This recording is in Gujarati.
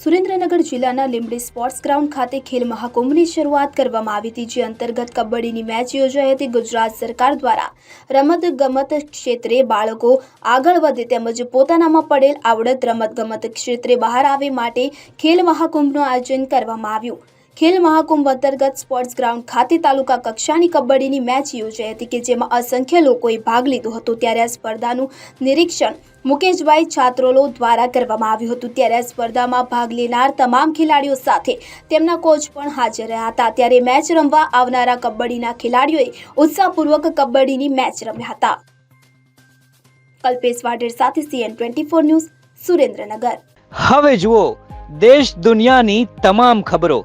સુરેન્દ્રનગર જિલ્લાના લીંબડી સ્પોર્ટ્સ ગ્રાઉન્ડ ખાતે ખેલ મહાકુંભની શરૂઆત કરવામાં આવી હતી, જે અંતર્ગત કબડ્ડીની મેચ યોજાઈ હતી. ગુજરાત સરકાર દ્વારા રમત ગમત ક્ષેત્રે બાળકો આગળ વધે તેમજ પોતાનામાં પડેલ આવડત રમત ગમત ક્ષેત્રે બહાર આવે માટે ખેલ મહાકુંભનું આયોજન કરવામાં આવ્યું. ખેલ મહાકુંભ અંતર્ગત સ્પોર્ટ્સ ગ્રાઉન્ડ ખાતે તાલુકા કક્ષાની કબડ્ડીની મેચ યોજાઈ હતી કે જેમાં અસંખ્ય લોકોએ ભાગ લીધો હતો. ત્યારે આ સ્પર્ધાનું નિરીક્ષણ મુકેશભાઈ છાત્રોલો દ્વારા કરવામાં આવ્યું હતું. ત્યારે આ સ્પર્ધામાં ભાગ લેનાર તમામ ખેલાડીઓ સાથે તેમના કોચ પણ હાજર રહ્યા હતા. ત્યારે મેચ રમવા આવનારા કબડ્ડીના ખેલાડીઓએ ઉત્સાહપૂર્વક કબડ્ડીની મેચ રમ્યા હતા. કલ્પેશ વાઢેર સાથે CN twenty four news Surendranagar. હવે જુઓ, દેશ દુનિયાની તમામ ખબરો.